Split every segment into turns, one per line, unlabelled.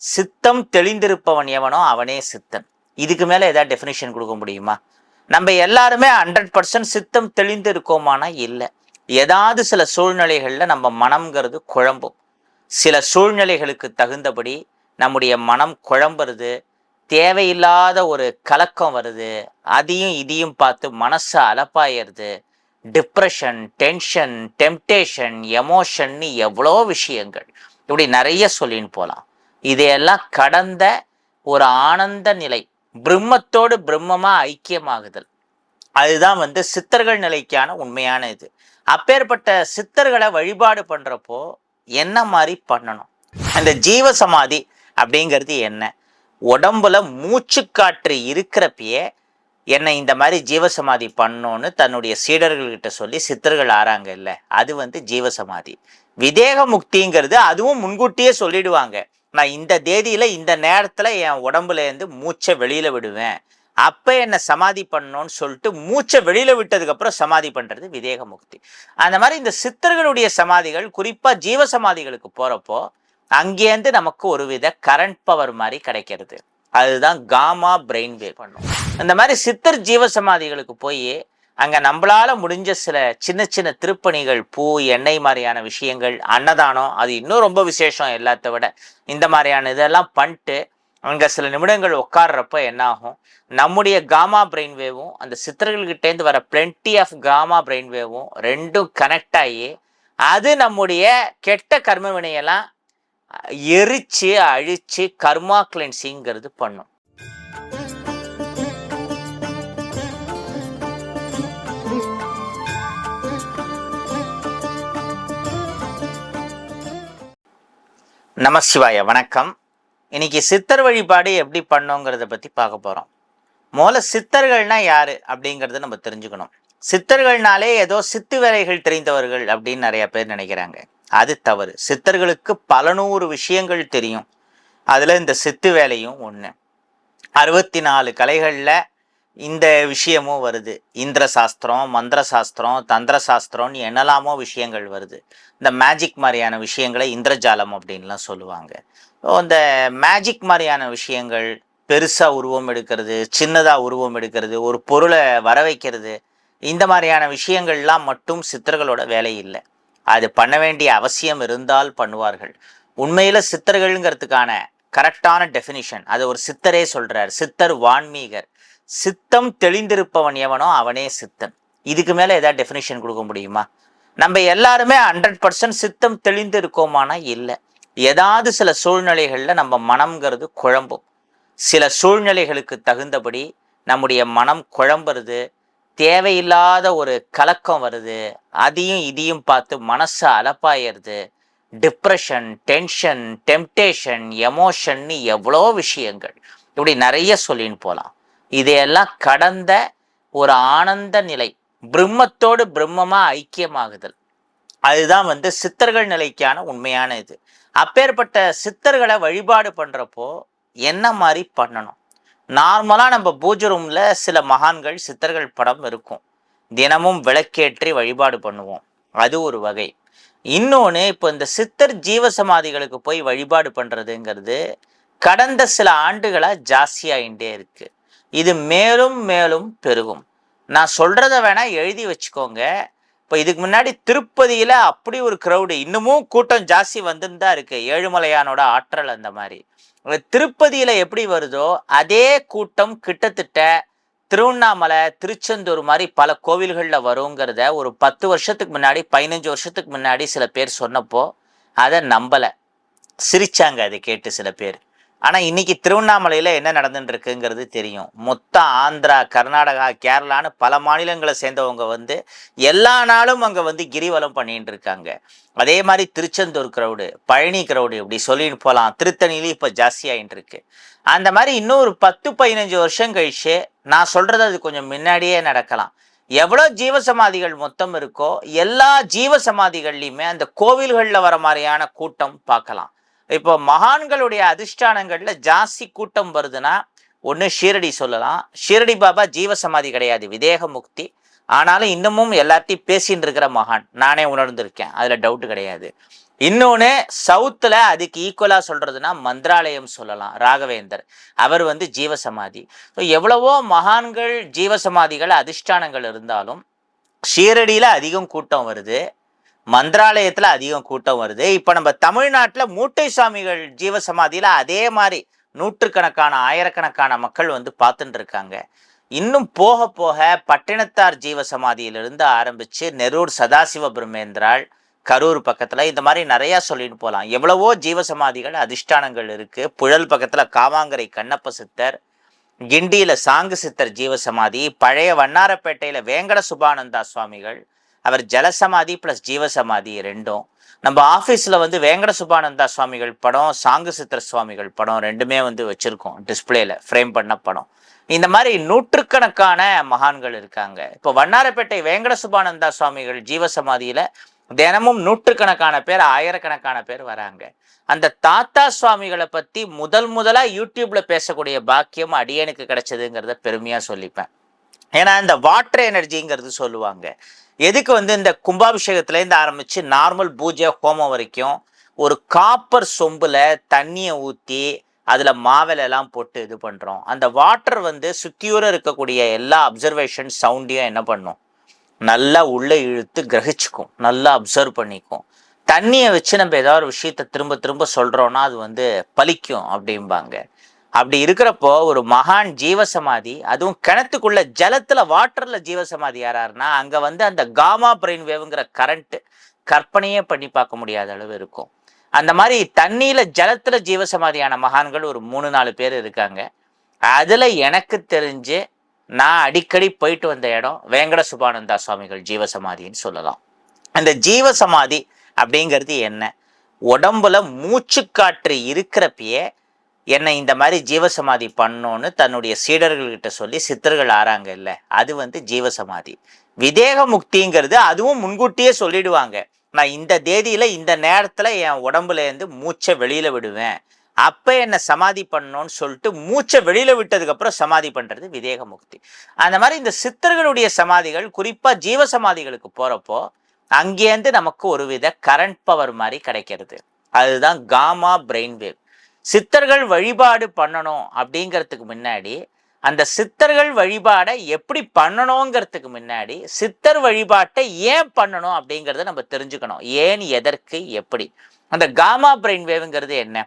சித்தம் தெளிந்திருப்பவன் எவனோ அவனே சித்தன். இதுக்கு மேல ஏதாவது டெஃபினிஷன் கொடுக்க முடியுமா? நம்ம எல்லாருமே ஹண்ட்ரட் பர்சன்ட் சித்தம் தெளிந்து இருக்கோமானா இல்லை. ஏதாவது சில சூழ்நிலைகளில் நம்ம மனம்ங்கிறது குழம்பும். சில சூழ்நிலைகளுக்கு தகுந்தபடி நம்முடைய மனம் குழம்புறது தேவையில்லாத ஒரு கலக்கம் வருது அதையும் இதையும் பார்த்து மனசை அலப்பாயிருது. டிப்ரெஷன் டென்ஷன் டெம்டேஷன் எமோஷன்னு எவ்வளோ விஷயங்கள். இப்படி நிறைய சொல்லின்னு போகலாம் இதையெல்லாம் கடந்த ஒரு ஆனந்த நிலை பிரம்மத்தோடு பிரம்மமா ஐக்கியமாகுதல். அதுதான் வந்து சித்தர்கள் நிலைக்கான உண்மையான இது. அப்பேற்பட்ட சித்தர்களை வழிபாடு பண்றப்போ என்ன மாதிரி பண்ணணும்? அந்த ஜீவ சமாதி அப்படிங்கிறது என்ன? உடம்புல மூச்சுக்காற்று இருக்கிறப்பயே என்னை இந்த மாதிரி ஜீவசமாதி பண்ணோன்னு தன்னுடைய சீடர்கள்கிட்ட சொல்லி சித்தர்கள் ஆறாங்க இல்லை அது வந்து ஜீவசமாதி. விதேக முக்திங்கிறது அதுவும் முன்கூட்டியே சொல்லிடுவாங்க. நான் இந்த தேதியில இந்த நேரத்துல என் உடம்புல இருந்து மூச்சை வெளியில விடுவேன். அப்ப என்ன சமாதி பண்ணோன்னு சொல்லிட்டு மூச்சை வெளியில விட்டதுக்கு அப்புறம் சமாதி பண்றது விதேக முக்தி. அந்த மாதிரி இந்த சித்தர்களுடைய சமாதிகள் குறிப்பா ஜீவ சமாதிகளுக்கு போறப்போ அங்கேருந்து நமக்கு ஒரு வித கரண்ட் பவர் மாதிரி கிடைக்கிறது. அதுதான் காமா பிரெயின் வேவ் பண்ணும். இந்த மாதிரி சித்தர் ஜீவ சமாதிகளுக்கு போய் அங்கே நம்மளால் முடிஞ்ச சில சின்ன சின்ன திருப்பணிகள் பூ எண்ணெய் மாதிரியான விஷயங்கள் அன்னதானம் அது இன்னும் ரொம்ப விசேஷம் எல்லாத்த விட இந்த மாதிரியான இதெல்லாம் பண்ணிட்டு அங்கே சில நிமிடங்கள் உட்கார்றப்ப என்ன ஆகும்? நம்முடைய காமா பிரெயின் வேவும் அந்த சித்தர்கள்கிட்டேருந்து வர பிளென்டி ஆஃப் காமா பிரெயின் வேவும் ரெண்டும் கனெக்ட் ஆகி அது நம்முடைய கெட்ட கர்ம வினையெல்லாம் எரிச்சு அழிச்சு கர்மா கிளென்சிங்கிறது பண்ணும். நமசிவாய வணக்கம். இன்னைக்கு சித்தர் வழிபாடு எப்படி பண்ணோங்கிறத பற்றி பார்க்க போகிறோம் முதல்ல சித்தர்கள்னால் யார் அப்படிங்கிறத நம்ம தெரிஞ்சுக்கணும். சித்தர்கள்னாலே ஏதோ சித்து வேலைகள் தெரிந்தவர்கள் அப்படின்னு நிறைய பேர் நினைக்கிறாங்க. அது தவறு. சித்தர்களுக்கு பல நூறு விஷயங்கள் தெரியும். அதில் இந்த சித்து வேலையும் ஒன்று அறுபத்தி நாலு கலைகளில் இந்த விஷயமும் வருது. இந்திர சாஸ்திரம் மந்திர சாஸ்திரம் தந்திர சாஸ்திரம்னு என்னெல்லாமோ விஷயங்கள் வருது. இந்த மேஜிக் மாதிரியான விஷயங்களை இந்திரஜாலம் அப்படின்லாம் சொல்லுவாங்க. இந்த மேஜிக் மாதிரியான விஷயங்கள் பெருசாக உருவம் எடுக்கிறது சின்னதாக உருவம் எடுக்கிறது ஒரு பொருளை வர வைக்கிறது இந்த மாதிரியான விஷயங்கள்லாம் மட்டும் சித்தர்களோட வேலை இல்லை. அது பண்ண வேண்டிய அவசியம் இருந்தால் பண்ணுவார்கள். உண்மையில் சித்தர்கள்ங்கிறதுக்கான கரெக்டான டெஃபினிஷன் அது ஒரு சித்தரே சொல்கிறார் சித்தர் வான்மீகர். சித்தம் தெளிந்திருப்பவன் எவனோ அவனே சித்தன். இதுக்கு மேல ஏதாவது டெஃபினிஷன் கொடுக்க முடியுமா? நம்ம எல்லாருமே ஹண்ட்ரட் பர்சன்ட் சித்தம் தெளிந்து இருக்கோமானா இல்லை. ஏதாவது சில சூழ்நிலைகளில் நம்ம மனம்ங்கிறது குழம்பும். சில சூழ்நிலைகளுக்கு தகுந்தபடி நம்முடைய மனம் குழம்புறது தேவையில்லாத ஒரு கலக்கம் வருது அதையும் இதையும் பார்த்து மனசு அலப்பாயிருது டிப்ரெஷன் டென்ஷன் டெம்டேஷன் எமோஷன்னு எவ்வளோ விஷயங்கள். இப்படி நிறைய சொல்லின்னு போகலாம் இதையெல்லாம் கடந்த ஒரு ஆனந்த நிலை பிரம்மத்தோடு பிரம்மமா ஐக்கியமாகுதல். அதுதான் வந்து சித்தர்கள் நிலைக்கான உண்மையான இது. அப்பேற்பட்ட சித்தர்களை வழிபாடு பண்றப்போ என்ன மாதிரி பண்ணணும்? நார்மலாக நம்ம பூஜை ரூமில் சில மகான்கள் சித்தர்கள் படம் இருக்கும். தினமும் விளக்கேற்றி வழிபாடு பண்ணுவோம். அது ஒரு வகை. இன்னொன்று இப்போ இந்த சித்தர் ஜீவசமாதிகளுக்கு போய் வழிபாடு பண்ணுறதுங்கிறது கடந்த சில ஆண்டுகளாக ஜாஸ்தியாகிட்டே இருக்குது இது மேலும் மேலும் பெருகும். நான் சொல்கிறத வேணால் எழுதி வச்சுக்கோங்க. இப்போ இதுக்கு முன்னாடி திருப்பதியில் அப்படி ஒரு க்ரௌடு இன்னமும் கூட்டம் ஜாஸ்தி வந்துன்னு தான் இருக்குது ஏழுமலையானோட ஆற்றல் அந்த மாதிரி. திருப்பதியில் எப்படி வருதோ அதே கூட்டம் கிட்டத்தட்ட திருவண்ணாமலை திருச்செந்தூர் மாதிரி பல கோவில்களில் வருங்கிறத ஒரு பத்து வருஷத்துக்கு முன்னாடி பதினஞ்சு வருஷத்துக்கு முன்னாடி சில பேர் சொன்னப்போ அதை நம்பலை. சிரிச்சாங்க அதை கேட்டு சில பேர். ஆனால் இன்னைக்கு திருவண்ணாமலையில் என்ன நடந்துட்டு இருக்குங்கிறது தெரியும். மொத்தம் ஆந்திரா கர்நாடகா கேரளான்னு பல மாநிலங்களை சேர்ந்தவங்க வந்து எல்லா நாளும் அங்கே வந்து கிரிவலம் பண்ணிட்டு இருக்காங்க அதே மாதிரி திருச்செந்தூர் க்ரௌடு பழனி க்ரௌடு இப்படி சொல்லிட்டு போகலாம் திருத்தணிலையும் இப்போ ஜாஸ்தியாகிட்டு இருக்கு அந்த மாதிரி இன்னும் ஒரு பத்து பதினஞ்சு வருஷம் கழிச்சு நான் சொல்றது அது கொஞ்சம் முன்னாடியே நடக்கலாம். எவ்வளோ ஜீவசமாதிகள் மொத்தம் இருக்கோ எல்லா ஜீவசமாதிகள்லையுமே அந்த கோவில்களில் வர மாதிரியான கூட்டம் பார்க்கலாம். இப்போ மகான்களுடைய அதிர்ஷ்டானங்களில் ஜாஸ்தி கூட்டம் வருதுன்னா ஒன்று ஷீரடி சொல்லலாம். ஷீரடி பாபா ஜீவசமாதி கிடையாது விதேக முக்தி. ஆனாலும் இன்னமும் எல்லாத்தையும் பேசின்னு இருக்கிற மகான். நானே உணர்ந்திருக்கேன் அதில் டவுட் கிடையாது. இன்னொன்று சவுத்தில் அதுக்கு ஈக்குவலாக சொல்கிறதுனா மந்திராலயம் சொல்லலாம் ராகவேந்தர். அவர் வந்து ஜீவசமாதி. ஸோ எவ்வளவோ மகான்கள் ஜீவசமாதிகள் அதிஷ்டானங்கள் இருந்தாலும் ஷீரடியில் அதிகம் கூட்டம் வருது. மந்திராலயத்தில் அதிகம் கூட்டம் வருது. இப்போ நம்ம தமிழ்நாட்டில் மூட்டை சுவாமிகள் ஜீவசமாதியில் அதே மாதிரி நூற்றுக்கணக்கான ஆயிரக்கணக்கான மக்கள் வந்து பார்த்துட்டு இருக்காங்க இன்னும் போக போக பட்டினத்தார் ஜீவசமாதியிலிருந்து ஆரம்பித்து நெரூர் சதாசிவ பிரம்மேந்திராள் கரூர் பக்கத்தில் இந்த மாதிரி நிறையா சொல்லிட்டு போகலாம் எவ்வளவோ ஜீவசமாதிகள் அதிஷ்டானங்கள் இருக்குது புழல் பக்கத்தில் காவாங்கரை கண்ணப்ப சித்தர் கிண்டியில் சாங்கு சித்தர் ஜீவசமாதி பழைய வண்ணாரப்பேட்டையில் வேங்கட சுபானந்தா சுவாமிகள் அவர் ஜலசமாதி ப்ளஸ் ஜீவசமாதி ரெண்டும் நம்ம ஆஃபீஸில் வந்து வேங்கட சுபானந்தா சுவாமிகள் படம் சாங்கு சித்திர சுவாமிகள் படம் ரெண்டுமே வந்து வச்சுருக்கோம். டிஸ்பிளேல ஃப்ரேம் பண்ண படம். இந்த மாதிரி நூற்றுக்கணக்கான மகான்கள் இருக்காங்க. இப்போ வண்ணாரப்பேட்டை வேங்கட சுபானந்தா சுவாமிகள் ஜீவசமாதியில் தினமும் நூற்றுக்கணக்கான பேர் ஆயிரக்கணக்கான பேர் வராங்க. அந்த தாத்தா சுவாமிகளை பற்றி முதல் முதலாக யூடியூப்பில் பேசக்கூடிய பாக்கியம் அடியனுக்கு கிடைச்சதுங்கிறத பெருமையாக சொல்லிப்பேன். ஏன்னா இந்த வாட்டர் எனர்ஜிங்கிறது சொல்லுவாங்க. எதுக்கு வந்து இந்த கும்பாபிஷேகத்துலேருந்து ஆரம்பித்து நார்மல் பூஜை ஹோமம் வரைக்கும் ஒரு காப்பர் சொம்பில் தண்ணியை ஊற்றி அதில் மாவிலெல்லாம் போட்டு இது பண்ணுறோம் அந்த வாட்டர் வந்து சுற்றியூர இருக்கக்கூடிய எல்லா அப்சர்வேஷன் சவுண்டையும் என்ன பண்ணும்? நல்லா உள்ளே இழுத்து கிரகிச்சுக்கும். நல்லா அப்சர்வ் பண்ணிக்கும். தண்ணியை வச்சு நம்ம ஏதாவது ஒரு விஷயத்த திரும்ப திரும்ப சொல்கிறோன்னா அது வந்து பலிக்கும் அப்படிம்பாங்க. அப்படி இருக்கிறப்போ ஒரு மகான் ஜீவசமாதி அதுவும் கிணத்துக்குள்ள ஜலத்துல வாட்டர்ல ஜீவசமாதி யாராருன்னா அங்க வந்து அந்த காமா பிரெயின் வேவுங்கிற கரண்ட் கற்பனையே பண்ணி பார்க்க முடியாத அளவு இருக்கும். அந்த மாதிரி தண்ணியில ஜலத்துல ஜீவசமாதியான மகான்கள் ஒரு மூணு நாலு பேர் இருக்காங்க. அதுல எனக்கு தெரிஞ்சு நான் அடிக்கடி போயிட்டு வந்த இடம் வேங்கட சுபானந்தா சுவாமிகள் ஜீவசமாதின்னு சொல்லலாம். அந்த ஜீவசமாதி அப்படிங்கிறது என்ன? உடம்புல மூச்சுக்காற்று இருக்கிறப்பயே என்னை இந்த மாதிரி ஜீவசமாதி பண்ணோன்னு தன்னுடைய சீடர்கள்கிட்ட சொல்லி சித்தர்கள் ஆறாங்க இல்லை? அது வந்து ஜீவசமாதி. விதேக முக்திங்கிறது அதுவும் முன்கூட்டியே சொல்லிடுவாங்க. நான் இந்த தேதியில இந்த நேரத்துல என் உடம்புல இருந்து மூச்சை வெளியில விடுவேன். அப்ப என்ன சமாதி பண்ணோன்னு சொல்லிட்டு மூச்சை வெளியில விட்டதுக்கு அப்புறம் சமாதி பண்றது விதேக முக்தி. அந்த மாதிரி இந்த சித்தர்களுடைய சமாதிகள் குறிப்பா ஜீவசமாதிகளுக்கு போறப்போ அங்கேருந்து நமக்கு ஒரு வித கரண்ட் பவர் மாதிரி கிடைக்கிறது. அதுதான் காமா பிரெயின் வேவ். சித்தர்கள் வழிபாடு பண்ணணும் அப்படிங்கிறதுக்கு முன்னாடி அந்த சித்தர்கள் வழிபாடை எப்படி பண்ணணுங்கிறதுக்கு முன்னாடி சித்தர் வழிபாட்டை ஏன் பண்ணணும் அப்படிங்கிறத நம்ம தெரிஞ்சுக்கணும். ஏன் எதற்கு எப்படி? அந்த காமா பிரெயின் வேவுங்கிறது என்ன?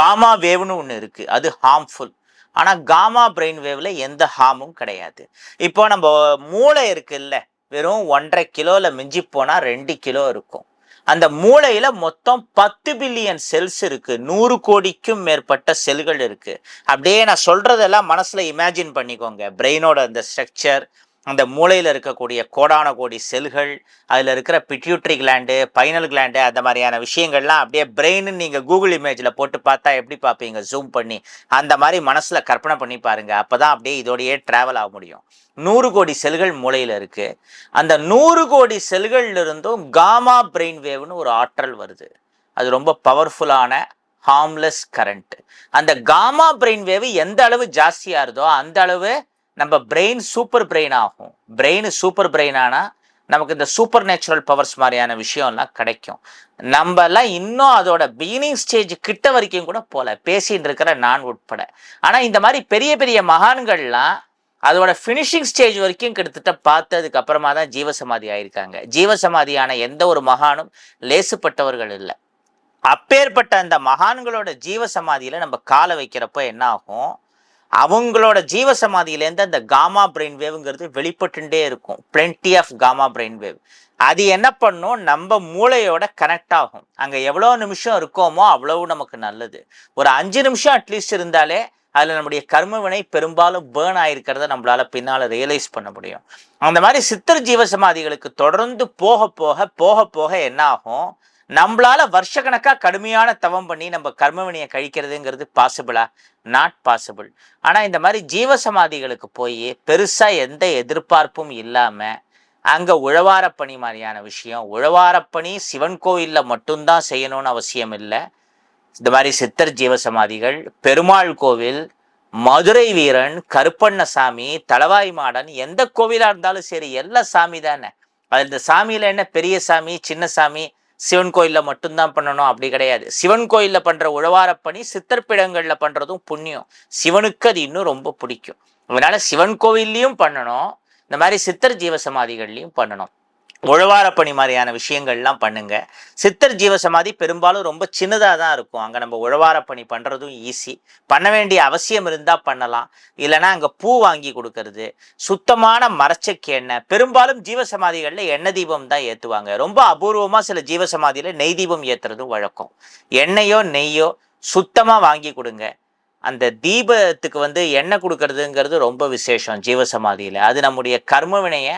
காமா வேவ்னு ஒன்று இருக்குது அது ஹார்ம்ஃபுல் ஆனால் காமா பிரெயின் வேவில் எந்த ஹார்மும் கிடையாது. இப்போ நம்ம மூளை இருக்குல்ல வெறும் ஒன்றரை கிலோவில் மிஞ்சி போனால் ரெண்டு கிலோ இருக்கும். அந்த மூளையில மொத்தம் பத்து பில்லியன் செல்ஸ் இருக்கு. நூறு கோடிக்கும் மேற்பட்ட செல்கள் இருக்கு. அப்படியே நான் சொல்றதெல்லாம் மனசுல இமேஜின் பண்ணிக்கோங்க. பிரெயினோட அந்த ஸ்ட்ரக்சர் அந்த மூளையில் இருக்கக்கூடிய கோடான கோடி செல்கள் அதில் இருக்கிற பிட்யூட்ரி கிளாண்டு பைனல் கிளாண்டு அந்த மாதிரியான விஷயங்கள்லாம் அப்படியே பிரெயின்னு நீங்கள் கூகுள் இமேஜில் போட்டு பார்த்தா எப்படி பார்ப்பீங்க? ஜூம் பண்ணி. அந்த மாதிரி மனசில் கற்பனை பண்ணி பாருங்கள் அப்போ தான் அப்படியே இதோடையே ட்ராவல் ஆக முடியும். நூறு கோடி செல்கள் மூளையில் இருக்குது அந்த நூறு கோடி செல்கள்ல இருந்தும் காமா பிரெயின் வேவ்னு ஒரு ஆற்றல் வருது. அது ரொம்ப பவர்ஃபுல்லான ஹார்ம்லெஸ் கரண்ட் அந்த காமா பிரெயின் வேவ் எந்த அளவு ஜாஸ்தியாக இருதோ அந்த அளவு நம்ம பிரெயின் சூப்பர் பிரெயின் ஆகும். பிரெயின் சூப்பர் பிரெயின் ஆனால் நமக்கு இந்த சூப்பர் நேச்சுரல் பவர்ஸ் மாதிரியான விஷயம்லாம் கிடைக்கும். நம்மலாம் இன்னும் அதோட பிகினிங் ஸ்டேஜ் கிட்ட வரைக்கும் கூட போல பேசிட்டு இருக்கிற நான் உட்பட. ஆனால் இந்த மாதிரி பெரிய பெரிய மகான்கள்லாம் அதோட ஃபினிஷிங் ஸ்டேஜ் வரைக்கும் கிட்டத்தட்ட பார்த்ததுக்கு அப்புறமா தான் ஜீவசமாதி ஆயிருக்காங்க. ஜீவசமாதியான எந்த ஒரு மகானும் லேசுப்பட்டவர்கள் இல்லை. அப்பேற்பட்ட அந்த மகான்களோட ஜீவசமாதியில் நம்ம காலை வைக்கிறப்போ என்ன ஆகும்? அவங்களோட ஜீவ சமாதியிலேருந்து அந்த காமா பிரெயின் வேவ்ங்கிறது வெளிப்பட்டுட்டே இருக்கும். Plenty of gamma brain wave அது என்ன பண்ணும்? நம்ம மூளையோட கனெக்ட் ஆகும். அங்கே எவ்வளோ நிமிஷம் இருக்கோமோ அவ்வளவு நமக்கு நல்லது. ஒரு அஞ்சு நிமிஷம் அட்லீஸ்ட் இருந்தாலே அதில் நம்முடைய கர்ம வினை பெரும்பாலும் பேர்ன் ஆயிருக்கிறத நம்மளால பின்னால் ரியலைஸ் பண்ண முடியும். அந்த மாதிரி சித்தர் ஜீவ சமாதிகளுக்கு தொடர்ந்து போக போக போக போக என்ன ஆகும்? நம்மளால வருஷக்கணக்காக கடுமையான தவம் பண்ணி நம்ம கர்மவினியை கழிக்கிறதுங்கிறது பாசிபிளா நாட் பாசிபிள் ஆனால் இந்த மாதிரி ஜீவசமாதிகளுக்கு போய் பெருசாக எந்த எதிர்பார்ப்பும் இல்லாமல் அங்கே உழவாரப்பணி மாதிரியான விஷயம் உழவாரப்பணி சிவன் கோயிலில் மட்டும்தான் செய்யணும்னு அவசியம் இல்லை. இந்த மாதிரி சித்தர் ஜீவசமாதிகள் பெருமாள் கோவில் மதுரை வீரன் கருப்பண்ணசாமி தளவாய் மாடன் எந்த கோவிலாக இருந்தாலும் சரி எல்லா சாமி தானே. அது இந்த சாமியில் என்ன பெரிய சாமி சின்ன சாமி சிவன் கோயில்ல மட்டும்தான் பண்ணணும் அப்படி கிடையாது. சிவன் கோயில்ல பண்ற உழவாரப்பணி சித்தர்ப்பிடங்கள்ல பண்றதும் புண்ணியம். சிவனுக்கு அது இன்னும் ரொம்ப பிடிக்கும். அதனால சிவன் கோவில்லையும் பண்ணணும். இந்த மாதிரி சித்தர் ஜீவ பண்ணணும். உழவார உழவாரப்பணி மாதிரியான விஷயங்கள்லாம் பண்ணுங்க. சித்தர் ஜீவசமாதி பெரும்பாலும் ரொம்ப சின்னதாக தான் இருக்கும். அங்கே நம்ம உழவாரப்பணி பண்ணுறதும் ஈஸி பண்ண வேண்டிய அவசியம் இருந்தால் பண்ணலாம். இல்லைன்னா அங்கே பூ வாங்கி கொடுக்கறது சுத்தமான மரச்சக்கு எண்ணெய். பெரும்பாலும் ஜீவசமாதிகளில் எண்ணெய் தீபம் தான் ஏற்றுவாங்க ரொம்ப அபூர்வமாக சில ஜீவசமாதியில் நெய் தீபம் ஏற்றுறதும் வழக்கம். எண்ணெயோ நெய்யோ சுத்தமாக வாங்கி கொடுங்க. அந்த தீபத்துக்கு வந்து எண்ணெய் கொடுக்கறதுங்கிறது ரொம்ப விசேஷம் ஜீவசமாதியில். அது நம்முடைய கர்ம வினையை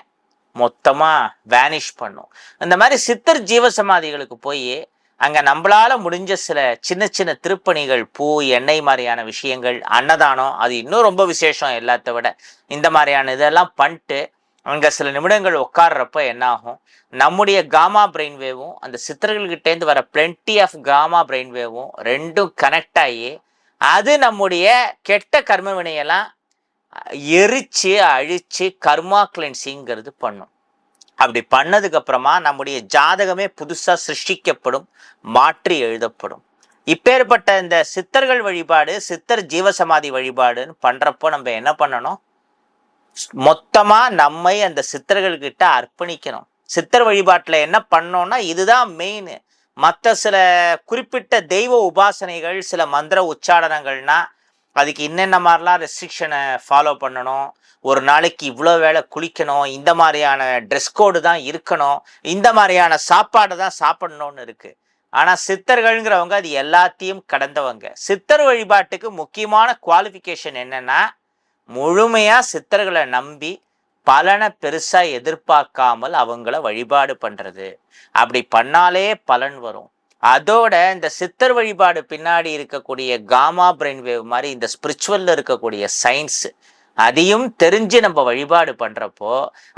மொத்தமாக வேனிஷ் பண்ணும். இந்த மாதிரி சித்தர் ஜீவசமாதிகளுக்கு போய் அங்கே நம்மளால முடிஞ்ச சில சின்ன சின்ன திருப்பணிகள் பூ எண்ணெய் மாதிரியான விஷயங்கள் அன்னதானம் அது இன்னும் ரொம்ப விசேஷம் எல்லாத்த விட. இந்த மாதிரியான இதெல்லாம் பண்ணிட்டு அங்கே சில நிமிடங்கள் உட்கார்றப்ப என்னாகும்? நம்முடைய காமா பிரெயின் வேவும் அந்த சித்தர்கள்கிட்டேருந்து வர பிளென்டி ஆஃப் காமா பிரெயின் வேவும் ரெண்டும் கனெக்ட் ஆகி அது நம்முடைய கெட்ட கர்ம வினையெல்லாம் எரிச்சு அழிச்சு கர்மா கிளென்சிங்கிறது பண்ணும். அப்படி பண்ணதுக்கு அப்புறமா நம்முடைய ஜாதகமே புதுசாக சிருஷ்டிக்கப்படும் மாற்றி எழுதப்படும். இப்பேற்பட்ட இந்த சித்தர்கள் வழிபாடு சித்தர் ஜீவசமாதி வழிபாடுன்னு பண்ணுறப்போ நம்ம என்ன பண்ணணும்? மொத்தமாக நம்மை அந்த சித்தர்கள்கிட்ட அர்ப்பணிக்கணும். சித்தர் வழிபாட்டில் என்ன பண்ணோம்னா இதுதான் மெயின் மற்ற சில குறிப்பிட்ட தெய்வ உபாசனைகள் சில மந்திர உச்சாடனங்கள்னா அதுக்கு என்னென்ன மாதிரிலாம் ரெஸ்ட்ரிக்ஷனை ஃபாலோ பண்ணணும்? ஒரு நாளைக்கு இவ்வளோ வேளை குளிக்கணும் இந்த மாதிரியான ட்ரெஸ் கோடு தான் இருக்கணும் இந்த மாதிரியான சாப்பாடு தான் சாப்பிடணும்னு இருக்குது ஆனால் சித்தர்கள்ங்கிறவங்க அது எல்லாத்தையும் கடந்தவங்க. சித்தர் வழிபாட்டுக்கு முக்கியமான குவாலிஃபிகேஷன் என்னென்னா முழுமையாக சித்தர்களை நம்பி பலனை பெருசாக எதிர்பார்க்காமல் அவங்கள வழிபாடு பண்ணுறது அப்படி பண்ணாலே பலன் வரும். அதோட இந்த சித்தர் வழிபாடு பின்னாடி இருக்கக்கூடிய காமா பிரெயின் வேவ் மாதிரி இந்த ஸ்பிரிச்சுவல்ல இருக்கக்கூடிய சயின்ஸ் அதையும் தெரிஞ்சு நம்ம வழிபாடு பண்றப்போ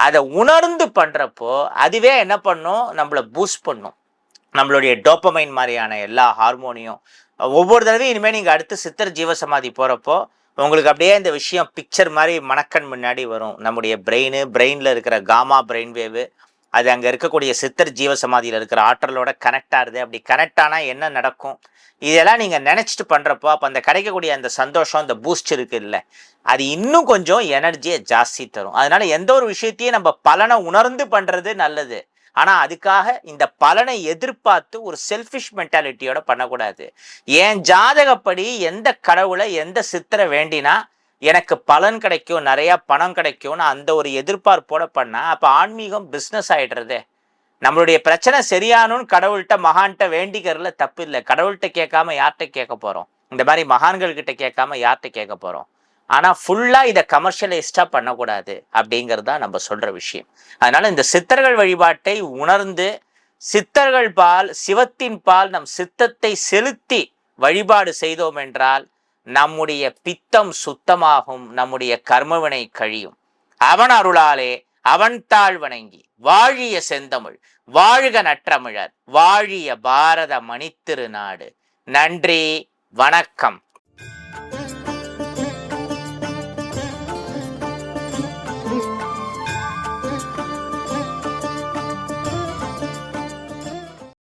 அதை உணர்ந்து பண்றப்போ அதுவே என்ன பண்ணும்? நம்மளை பூஸ்ட் பண்ணும். நம்மளுடைய டோப்பமைன் மாதிரியான எல்லா ஹார்மோனியும் ஒவ்வொரு தடவையும் இனிமேல் நீங்கள் அடுத்து சித்தர் ஜீவசமாதி போகிறப்போ உங்களுக்கு அப்படியே இந்த விஷயம் பிக்சர் மாதிரி மணக்கண் முன்னாடி வரும். நம்முடைய பிரெயின் பிரெயினில் இருக்கிற காமா பிரெயின் வேவு அது அங்கே இருக்கக்கூடிய சித்தர் ஜீவசமாதியில் இருக்கிற ஆற்றலோட கனெக்ட் ஆகுது அப்படி கனெக்ட் ஆனால் என்ன நடக்கும்? இதெல்லாம் நீங்கள் நினச்சிட்டு பண்ணுறப்போ அப்போ அந்த கிடைக்கக்கூடிய அந்த சந்தோஷம் அந்த பூஸ்ட் இருக்கு இல்லை அது இன்னும் கொஞ்சம் எனர்ஜியை ஜாஸ்தி தரும். அதனால் எந்த ஒரு விஷயத்தையும் நம்ம பலனை உணர்ந்து பண்ணுறது நல்லது. ஆனால் அதுக்காக இந்த பலனை எதிர்பார்த்து ஒரு செல்ஃபிஷ் மென்டாலிட்டியோட பண்ணக்கூடாது. என் ஜாதகப்படி எந்த கடவுளை எந்த சித்தரை வேண்டினா எனக்கு பலன் கிடைக்கும் நிறையா பணம் கிடைக்கும்னு அந்த ஒரு எதிர்பார்ப்போட பண்ணால் அப்போ ஆன்மீகம் பிஸ்னஸ் ஆகிடுறது நம்மளுடைய பிரச்சனை சரியானும்னு கடவுள்கிட்ட மகான்கிட்ட வேண்டிக்கிறதுல தப்பு இல்லை. கடவுள்கிட்ட கேட்காம யார்கிட்ட கேட்க போகிறோம் இந்த மாதிரி மகான்கள் கிட்ட கேட்காம யார்கிட்ட கேட்க போகிறோம் ஆனால் ஃபுல்லாக இதை கமர்ஷியலைஸ்டாக பண்ணக்கூடாது அப்படிங்கிறது தான் நம்ம சொல்கிற விஷயம். அதனால் இந்த சித்தர்கள் வழிபாட்டை உணர்ந்து சித்தர்கள் பால் சிவத்தின் பால் நம் சித்தத்தை செலுத்தி வழிபாடு செய்தோம் என்றால் நம்முடைய பித்தம் சுத்தமாகும் நம்முடைய கர்மவினை கழியும். அவன் அருளாலே அவன் தாழ் வணங்கி வாழிய செந்தமிழ் வாழ்க நற்றமிழர் வாழிய பாரத மணித்திருநாடு. நன்றி வணக்கம்.